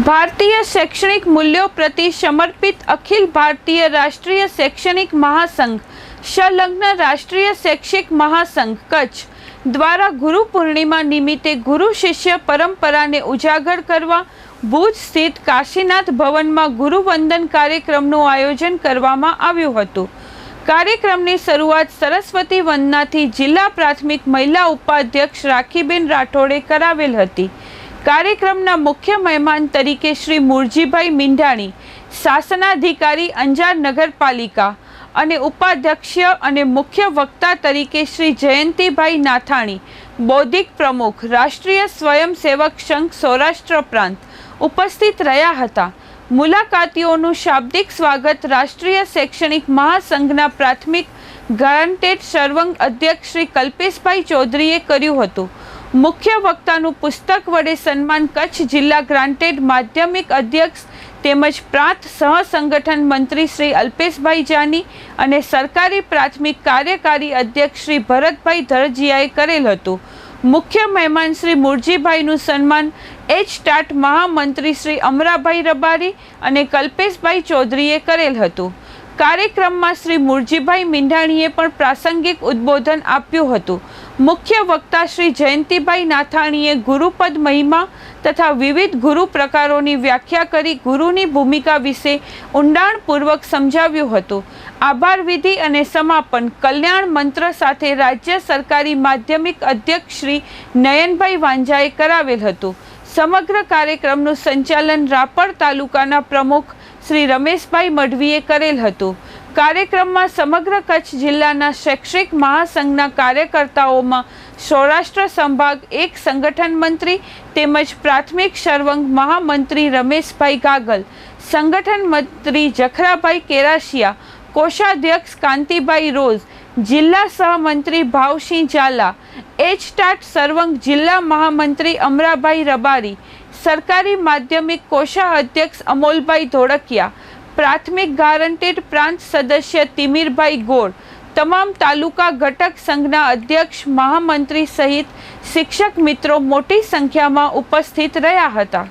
ભારતીય શૈક્ષણિક મૂલ્યો પ્રતિ સમર્પિત અખિલ ભારતીય રાષ્ટ્રીય શૈક્ષણિક મહાસંઘ, સંલગ્ન રાષ્ટ્રીય શૈક્ષિક મહાસંઘ, કચ્છ, દ્વારા ગુરુ પૂર્ણિમા નિમિત્તે ગુરુ શિષ્ય પરંપરાને ઉજાગર કરવા, ભુજ સ્થિત કાશીનાથ ભવનમાં ગુરુવંદન કાર્યક્રમનું આયોજન કરવામાં આવ્યું હતું. કાર્યક્રમની શરૂઆત સરસ્વતી વંદનાથી જિલ્લા પ્રાથમિક મહિલા ઉપાધ્યક્ષ રાખીબેન રાઠોડે કરાવેલ હતી. કાર્યક્રમના મુખ્ય મહેમાન તરીકે શ્રી મુરજીભાઈ મીંઢાણી, શાસનાધિકારી અંજાર નગરપાલિકા અને ઉપાધ્યક્ષ અને મુખ્ય વક્તા તરીકે શ્રી જયંતિભાઈ નાથાણી, બૌદ્ધિક પ્રમુખ, રાષ્ટ્રીય સ્વયંસેવક સંઘ સૌરાષ્ટ્ર પ્રાંત ઉપસ્થિત રહ્યા હતા. મુલાકાતીઓનું શાબ્દિક સ્વાગત રાષ્ટ્રીય શૈક્ષણિક મહાસંઘના પ્રાથમિક ગારંટેડ સર્વંગ અધ્યક્ષ શ્રી કલ્પેશભાઈ ચૌધરીએ કર્યું હતું. મુખ્ય વક્તાનું પુસ્તક વડે સન્માન કચ્છ જિલ્લા ગ્રાન્ટેડ માધ્યમિક અધ્યક્ષ તેમજ પ્રાંત સહસંગઠન મંત્રી શ્રી અલ્પેશભાઈ જાની અને સરકારી પ્રાથમિક કાર્યકારી અધ્યક્ષ શ્રી ભરતભાઈ ધરજીયાએ કરેલ હતું. મુખ્ય મહેમાન શ્રી મુરજીભાઈનું સન્માન એચ ટાટ મહામંત્રી શ્રી અમરાભાઈ રબારી અને કલ્પેશભાઈ ચૌધરીએ કરેલ હતું. કાર્યક્રમમાં શ્રી મુરજીભાઈ મીંઢાણીએ પણ પ્રાસંગિક ઉદ્બોધન આપ્યું હતું. મુખ્ય વક્તા શ્રી જયંતિભાઈ નાથાણીએ ગુરુપદ મહિમા તથા વિવિધ ગુરુ પ્રકારોની વ્યાખ્યા કરી ગુરુની ભૂમિકા વિશે ઊંડાણપૂર્વક સમજાવ્યું હતું. આભાર વિધિ અને સમાપન કલ્યાણ મંત્ર સાથે રાજ્ય સરકારી માધ્યમિક અધ્યક્ષ શ્રી નયનભાઈ વાંઝાએ કરાવેલ હતું. સમગ્ર કાર્યક્રમનું સંચાલન રાપર તાલુકાના પ્રમુખ શ્રી રમેશભાઈ મઢવીએ કરેલ હતું. કાર્યક્રમમાં સમગ્ર કચ્છ જિલ્લાના શૈક્ષિક મહાસંઘના કાર્યકર્તાઓમાં સૌરાષ્ટ્ર સંભાગ એક સંગઠન મંત્રી તેમજ પ્રાથમિક સર્વંગ મહામંત્રી રમેશભાઈ ગાગલ, સંગઠન મંત્રી જખરાભાઈ કેરાશિયા, કોષાધ્યક્ષ કાંતિભાઈ રોઝ, જિલ્લા સહમંત્રી ભાવસિંહ ઝાલા એચટાટ સર્વંગ જિલ્લા મહામંત્રી અમરાભાઈ રબારી, સરકારી માધ્યમિક કોષા અધ્યક્ષ અમોલભાઈ ધોળકિયા પ્રાથમિક ગારંટેડ પ્રાંત સદસ્ય તિમીરભાઈ ગોળ. તમામ તાલુકા ઘટક સંઘના અધ્યક્ષ, મહામંત્રી સહિત શિક્ષક મિત્રો મોટી સંખ્યામાં ઉપસ્થિત રહ્યા હતા.